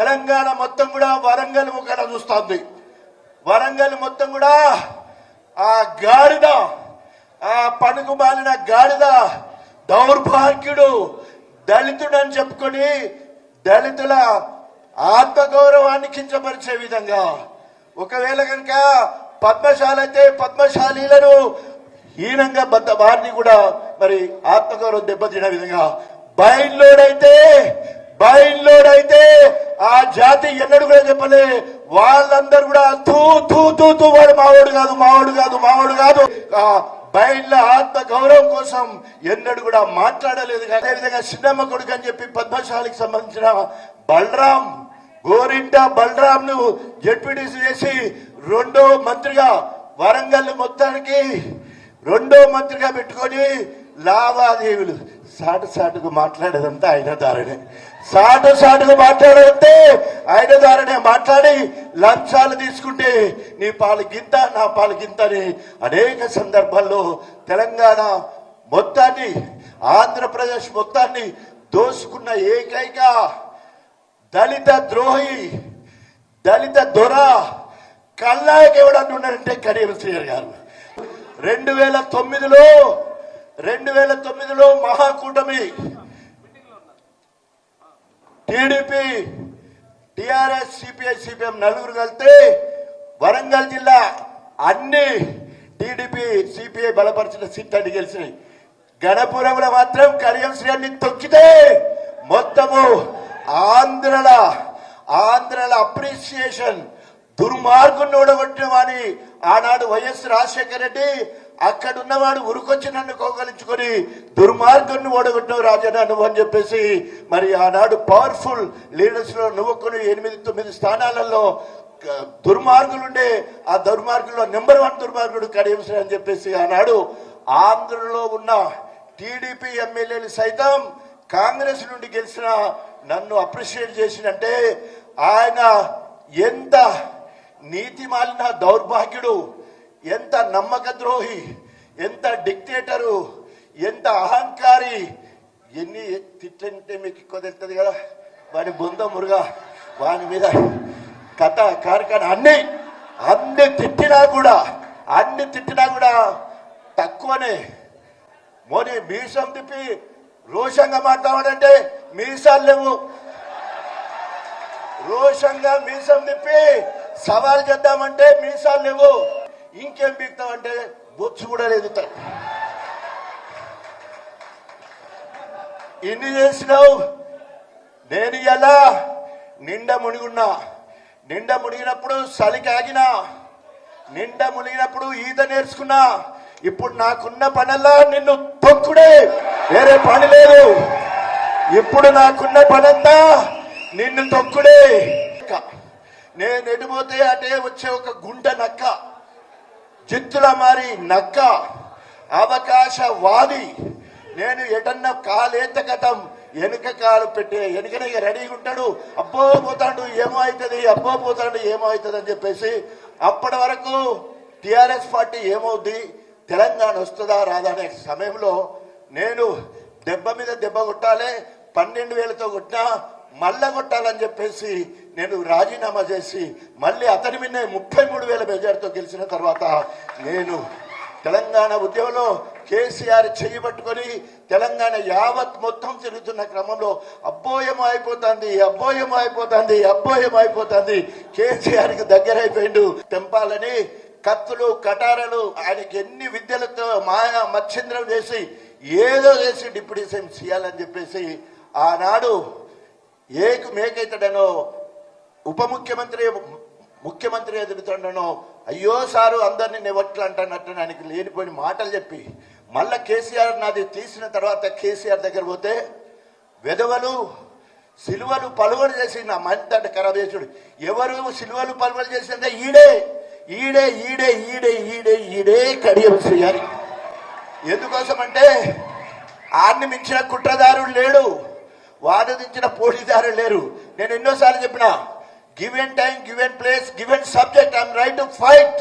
తెలంగాణ మొత్తం కూడా వరంగల్ ముఖాన చూస్తుంది. వరంగల్ మొత్తం కూడా ఆ గాడిద ఆ పనుకు మాలిన గాడిద దౌర్భాగ్యుడు దళితుడని చెప్పుకొని దళితుల ఆత్మగౌరవాన్ని కించపరిచే విధంగా ఒకవేళ కనుక పద్మశాలైతే అయితే పద్మశాలీలను హీనంగా బద్ద వారిని కూడా మరి ఆత్మగౌరవం దెబ్బతిన విధంగా బయల్లోడైతే బయల్లోడైతే ఆ జాతి ఎన్నడు కూడా చెప్పలే. వాళ్ళందరూ కూడా తూ తూ తూ తూ వాడు మావాడు కాదు మావాడు కాదు మావాడు కాదు. బయళ్ళ ఆత్మ గౌరవం కోసం ఎన్నడు కూడా మాట్లాడలేదు. కానీ అదేవిధంగా చిన్నమ్మ కొడుకు అని చెప్పి పద్మశాలికి సంబంధించిన బలరాం గోరింట బలరాం ను జడ్పీటీసీ చేసి రెండో మంత్రిగా వరంగల్ మొత్తానికి రెండో మంత్రిగా పెట్టుకొని లావాదేవీలు సాటు సాటుకు మాట్లాడేదంతా ఆయన ద్వారానే. సాటు సాటుకు మాట్లాడేదంతే ఆయన ద్వారానే. మాట్లాడి లంచాలు తీసుకుంటే నీ పాలు గింత నా పాలు గింత అని అనేక సందర్భాల్లో తెలంగాణ మొత్తాన్ని ఆంధ్రప్రదేశ్ మొత్తాన్ని దోసుకున్న ఏకైక దళిత ద్రోహి దళిత దొర కళ్ళాకి ఎవడన్నా ఉన్నారంటే కడియం శ్రీయర్ గారు. రెండు వేల తొమ్మిదిలో రెండు వేల తొమ్మిదిలో మహాకూటమి. టీడీపీ టిఆర్ఎస్ సిపిఐ సిపిఎం నలుగురు కలిస్తే వరంగల్ జిల్లా అన్ని టీడీపీ సిపిఐ బలపరిచిన సీట్ అన్ని గెలిచినాయి. గణపురంలో మాత్రం కడియం శ్రీని తొక్కితే మొత్తము ఆంధ్రల ఆంధ్రల అప్రిసియేషన్ దుర్మార్గుని ఓడగొట్టిన వాని ఆనాడు వైఎస్ రాజశేఖర రెడ్డి అక్కడ ఉన్నవాడు ఉరుకొచ్చి నన్ను కోగలించుకొని దుర్మార్గుని ఓడగొట్టిన రాజా నువ్వు అని చెప్పేసి మరి ఆనాడు పవర్ఫుల్ లీడర్స్లో నువ్వు కొన్ని ఎనిమిది తొమ్మిది స్థానాలలో దుర్మార్గులుండే ఆ దుర్మార్గుల్లో నెంబర్ వన్ దుర్మార్గుడు కడియంశ్రీ అని చెప్పేసి ఆనాడు ఆంధ్రలో ఉన్న టీడీపీ ఎమ్మెల్యేలు సైతం కాంగ్రెస్ నుండి గెలిచిన నన్ను అప్రిషియేట్ చేసినంటే ఆయన ఎంత నీతి మాలిన దౌర్భాగ్యుడు ఎంత నమ్మక ద్రోహి ఎంత డిక్టేటరు ఎంత అహంకారి. ఎన్ని తిట్లంటే మీకు ఎక్కువ తెలుస్తుంది కదా. వాడి బొంద మురుగా వాని మీద కథ కార్ఖాన అన్ని అన్ని తిట్టినా కూడా అన్ని తిట్టినా కూడా తక్కువనే. మోని మీసం తిప్పి రోషంగా మాట్లాడాలంటే మీసాలు లేవు. రోషంగా మీసం తిప్పి సవాల్ చేద్దామంటే మీసాలు లేవు. ఇంకేం పీకుతామంటే బొచ్చు కూడా లేదు త- ఇన్ని చేసినావు నేను ఎలా నిండా మునిగున్నా. నిండా మునిగినప్పుడు చలికి ఆగినా. నిండా మునిగినప్పుడు ఈత నేర్చుకున్నా. ఇప్పుడు నాకున్న పనల్లా నిన్ను తొక్కుడే. వేరే పని లేదు. ఇప్పుడు నాకున్న పనంతా నిన్ను తొక్కుడే. నేను ఎడిపోతే అటే వచ్చే ఒక గుంట నక్క. చిత్తులమారి నక్క అవకాశవాది. నేను ఎటన్నా కాలేత కథం వెనుక కాలు పెట్టే వెనుకనే రెడీగా ఉంటాడు. అబ్బో పోతాడు ఏమో అవుతుంది అబ్బో పోతాడు ఏమో అవుతుంది అని చెప్పేసి అప్పటి వరకు టిఆర్ఎస్ పార్టీ ఏమవుద్ది? తెలంగాణ వస్తుందా రాదా అనే సమయంలో నేను దెబ్బ మీద దెబ్బ కొట్టాలి పన్నెండు వేలతో కొట్టినా మళ్ళా కొట్టాలని చెప్పేసి నేను రాజీనామా చేసి మళ్ళీ అతని మీద ముప్పై మూడు వేల మెజార్టీతో గెలిచిన తర్వాత నేను తెలంగాణ ఉద్యమంలో కేసీఆర్ చెయ్యి పట్టుకొని తెలంగాణ యావత్ మొత్తం తిరుగుతున్న క్రమంలో అబ్బోయమో అయిపోతుంది అబ్బోయమో అయిపోతుంది అబ్బోయం అయిపోతుంది. కేసీఆర్కి దగ్గర అయిపోయిండు తెంపాలని కత్తులు కటారలు ఆయనకి ఎన్ని విద్యలతో మాయా మచ్చింద్రం చేసి ఏదో చేసి డిప్యూటీ సీఎం చేయాలని చెప్పేసి ఆనాడు ఏకు మేకైతాడనో ఉప ముఖ్యమంత్రి ముఖ్యమంత్రి ఎదుగుతుండనో అయ్యో సారు అందరినీ నెవట్లు అంటానట్టు ఆయనకి లేనిపోయిన మాటలు చెప్పి మళ్ళా కేసీఆర్ నాది తీసిన తర్వాత కేసీఆర్ దగ్గర పోతే వెధవలు సిలువలు పలువలు చేసి నా మంత ఖరాబ్ చేసుడు ఎవరు సిలువలు పలువలు చేసిందే ఈడే ఈడే ఈడే ఈడే ఈడే ఈడే కడియం శ్రీయారి ఎందుకోసం అంటే ఆడిని మించిన కుట్రదారుడు లేడు. వాదించిన పోటీదారులు లేరు. నేను ఎన్నోసార్లు చెప్పిన given time given place given subject I'm right to fight